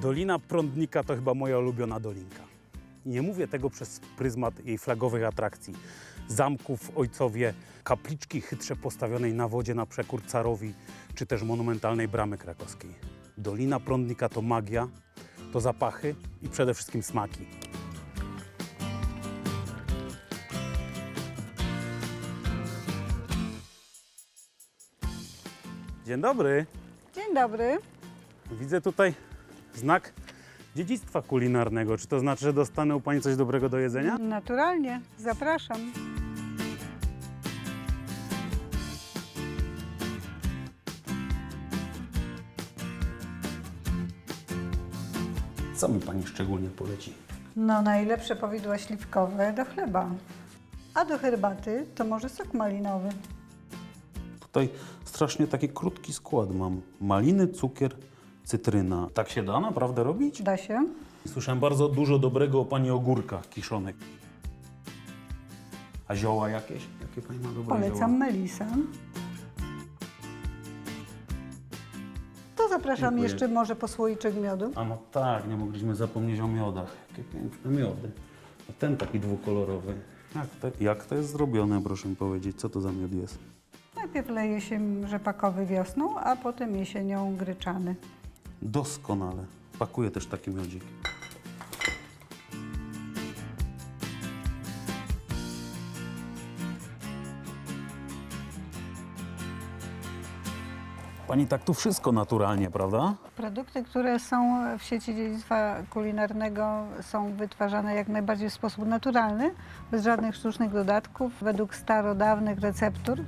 Dolina Prądnika to chyba moja ulubiona dolinka. Nie mówię tego przez pryzmat jej flagowych atrakcji. Zamków Ojcowie, kapliczki chytrze postawionej na wodzie na przekór carowi, czy też monumentalnej bramy krakowskiej. Dolina Prądnika to magia, to zapachy i przede wszystkim smaki. Dzień dobry. Dzień dobry. Widzę tutaj znak dziedzictwa kulinarnego. Czy to znaczy, że dostanę u Pani coś dobrego do jedzenia? Naturalnie, zapraszam. Co mi Pani szczególnie poleci? No, najlepsze powidła śliwkowe do chleba. A do herbaty to może sok malinowy. Tutaj strasznie taki krótki skład mam. Maliny, cukier, cytryna. Tak się da naprawdę robić? Da się? Słyszałem bardzo dużo dobrego o Pani ogórkach kiszonych. A zioła jakieś? Jakie Pani ma dobre Polecam zioła? melisę. To zapraszam Dziękuję. jeszcze może po słoiczek miodu. A no tak, nie mogliśmy zapomnieć o miodach. Jakie piękne miody. A ten taki dwukolorowy. Jak to, jak to jest zrobione, proszę mi powiedzieć? Co to za miód jest? Najpierw leje się rzepakowy wiosną, a potem jesienią gryczany. Doskonale. Pakuję też taki miodzik. Pani tak tu wszystko naturalnie, prawda? Produkty, które są w sieci dziedzictwa kulinarnego są wytwarzane jak najbardziej w sposób naturalny, bez żadnych sztucznych dodatków, według starodawnych receptur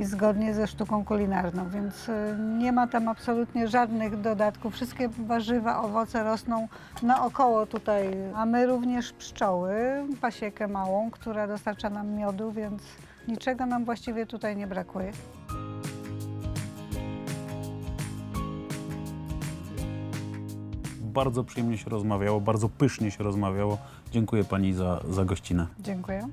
i zgodnie ze sztuką kulinarną, więc e, nie ma tam absolutnie żadnych dodatków. Wszystkie warzywa, owoce rosną naokoło tutaj, a my również pszczoły, pasiekę małą, która dostarcza nam miodu, więc niczego nam właściwie tutaj nie brakuje. Bardzo przyjemnie się rozmawiało, bardzo pysznie się rozmawiało. Dziękuję Pani za, za gościnę. Dziękuję.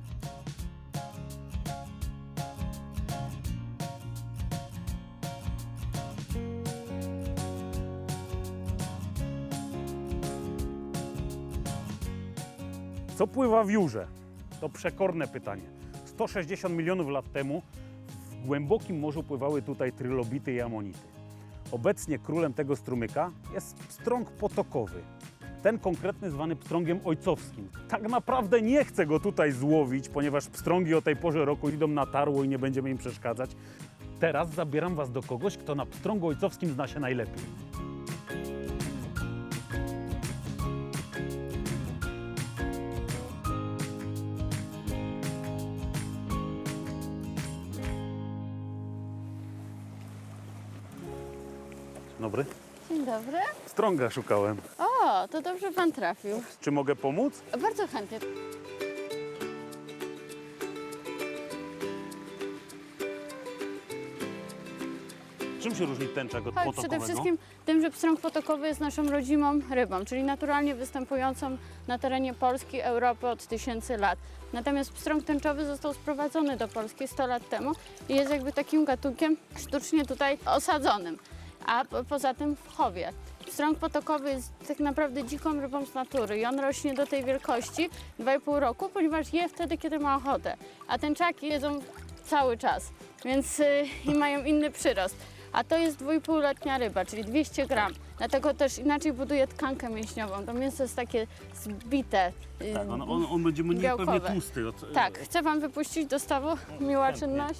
Co pływa w Jurze? To przekorne pytanie. 160 milionów lat temu w głębokim morzu pływały tutaj trylobity i amonity. Obecnie królem tego strumyka jest pstrąg potokowy. Ten konkretny zwany pstrągiem ojcowskim. Tak naprawdę nie chcę go tutaj złowić, ponieważ pstrągi o tej porze roku idą na tarło i nie będziemy im przeszkadzać. Teraz zabieram Was do kogoś, kto na pstrągu ojcowskim zna się najlepiej. Dobry. Dzień dobry. Strąga szukałem. O, to dobrze pan trafił. Czy mogę pomóc? Bardzo chętnie. Czym się różni tęczak od Chodź, potokowego? przede wszystkim tym, że pstrąg potokowy jest naszą rodzimą rybą, czyli naturalnie występującą na terenie Polski, Europy od tysięcy lat. Natomiast pstrąg tęczowy został sprowadzony do Polski 100 lat temu i jest jakby takim gatunkiem sztucznie tutaj osadzonym, a po- poza tym w chowie. Pstrąg potokowy jest tak naprawdę dziką rybą z natury i on rośnie do tej wielkości 2,5 roku, ponieważ je wtedy, kiedy ma ochotę. A tęczaki jedzą cały czas, więc y, i mają inny przyrost. A to jest 2,5-letnia ryba, czyli 200 gram. Dlatego też inaczej buduje tkankę mięśniową. To mięso jest takie zbite. y, Tak, on, on, on będzie mniej pewnie białkowe. tłusty. Od, Tak, chcę Wam wypuścić do stawu. Miła chętnie. czynność.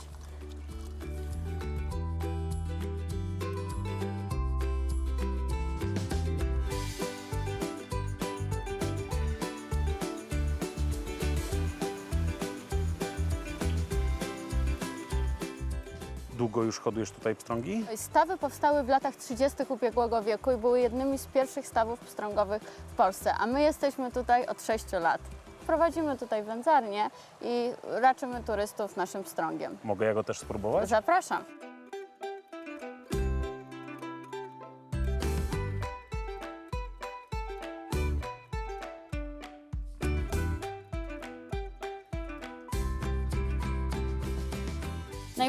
Długo już hodujesz tutaj pstrągi? Stawy powstały w latach 30. ubiegłego wieku i były jednymi z pierwszych stawów pstrągowych w Polsce, a my jesteśmy tutaj od 6 lat. Prowadzimy tutaj wędzarnię i raczymy turystów naszym pstrągiem. Mogę ja go też spróbować? Zapraszam.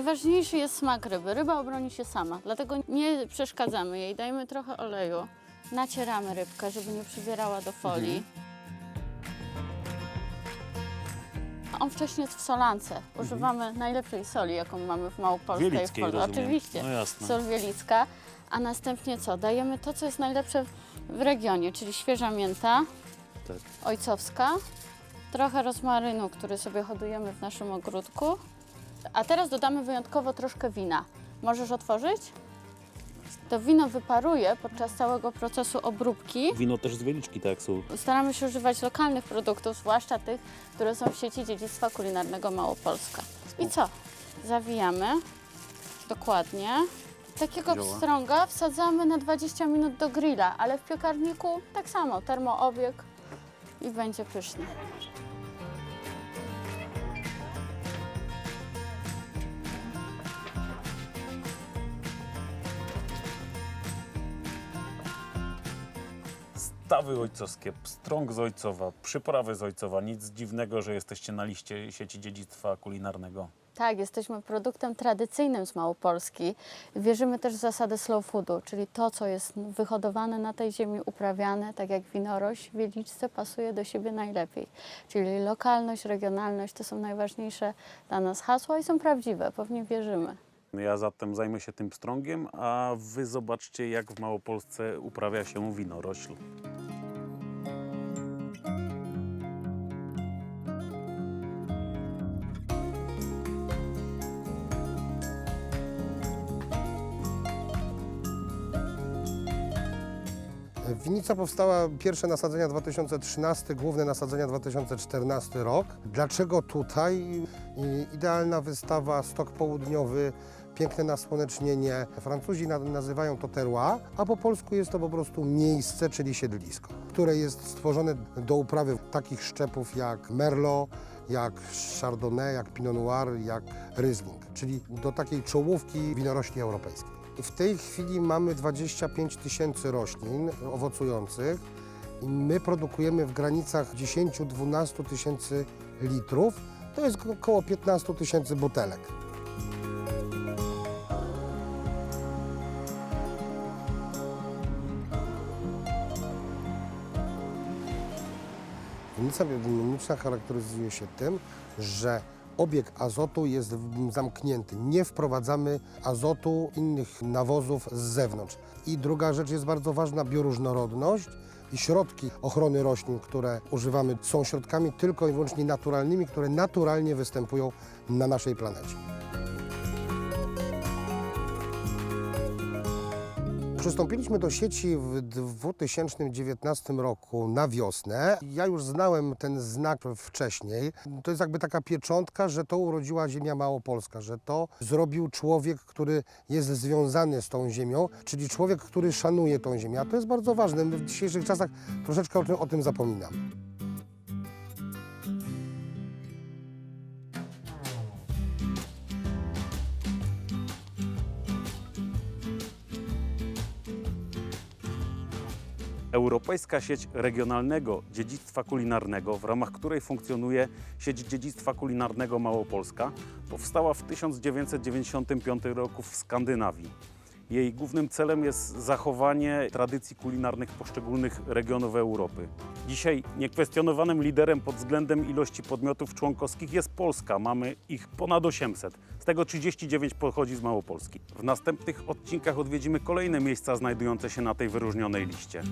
Najważniejszy jest smak ryby. Ryba obroni się sama, dlatego nie przeszkadzamy jej. Dajmy trochę oleju. nacieramy rybkę, żeby nie przybierała do folii. On wcześniej jest w solance. Używamy najlepszej soli, jaką mamy w Małopolskiej. Wielickiej, w Pol- rozumiem. Oczywiście, No jasne. sol wielicka. A następnie co? Dajemy to, co jest najlepsze w regionie, czyli świeża mięta, Tak. ojcowska, trochę rozmarynu, który sobie hodujemy w naszym ogródku. A teraz dodamy wyjątkowo troszkę wina. Możesz otworzyć? To wino wyparuje podczas całego procesu obróbki. Wino też z wieliczki, tak są. Staramy się używać lokalnych produktów, zwłaszcza tych, które są w sieci dziedzictwa kulinarnego Małopolska. I co? Zawijamy dokładnie. Takiego Zioła. pstrąga wsadzamy na 20 minut do grilla, ale w piekarniku tak samo, termoobieg i będzie pyszny. Stawy ojcowskie, pstrąg z ojcowa, przyprawy z ojcowa. Nic dziwnego, że jesteście na liście sieci dziedzictwa kulinarnego. Tak, jesteśmy produktem tradycyjnym z Małopolski. Wierzymy też w zasadę slow foodu, czyli to, co jest wyhodowane na tej ziemi, uprawiane, tak jak winorość w Wieliczce, pasuje do siebie najlepiej. Czyli lokalność, regionalność to są najważniejsze dla nas hasła i są prawdziwe, bo w nie wierzymy. Ja zatem zajmę się tym pstrągiem, a wy zobaczcie, jak w Małopolsce uprawia się winorośl. Winnica powstała, pierwsze nasadzenia 2013, główne nasadzenia 2014 rok. Dlaczego tutaj? Idealna wystawa, stok południowy, piękne nasłonecznienie. Francuzi na- nazywają to terroir, a po polsku jest to po prostu miejsce, czyli siedlisko, które jest stworzone do uprawy takich szczepów jak Merlot, jak Chardonnay, jak Pinot Noir, jak Riesling, czyli do takiej czołówki winorośli europejskiej. W tej chwili mamy 25 tysięcy roślin owocujących my produkujemy w granicach 10-12 tysięcy litrów. To jest około 15 tysięcy butelek. Winnica biodynamiczna charakteryzuje się tym, że obieg azotu jest zamknięty. Nie wprowadzamy azotu innych nawozów z zewnątrz. I druga rzecz jest bardzo ważna, bioróżnorodność. I środki ochrony roślin, które używamy, są środkami tylko i wyłącznie naturalnymi, które naturalnie występują na naszej planecie. Przystąpiliśmy do sieci w 2019 roku na wiosnę. Ja już znałem ten znak wcześniej. To jest jakby taka pieczątka, że to urodziła ziemia małopolska, że to zrobił człowiek, który jest związany z tą ziemią, czyli człowiek, który szanuje tą ziemię. A to jest bardzo ważne. My w dzisiejszych czasach troszeczkę o tym, o tym zapominamy. Europejska sieć regionalnego dziedzictwa kulinarnego, w ramach której funkcjonuje sieć dziedzictwa kulinarnego Małopolska, powstała w 1995 roku w Skandynawii. Jej głównym celem jest zachowanie tradycji kulinarnych poszczególnych regionów Europy. Dzisiaj niekwestionowanym liderem pod względem ilości podmiotów członkowskich jest Polska. Mamy ich ponad 800. Z tego 39 pochodzi z Małopolski. W następnych odcinkach odwiedzimy kolejne miejsca znajdujące się na tej wyróżnionej liście.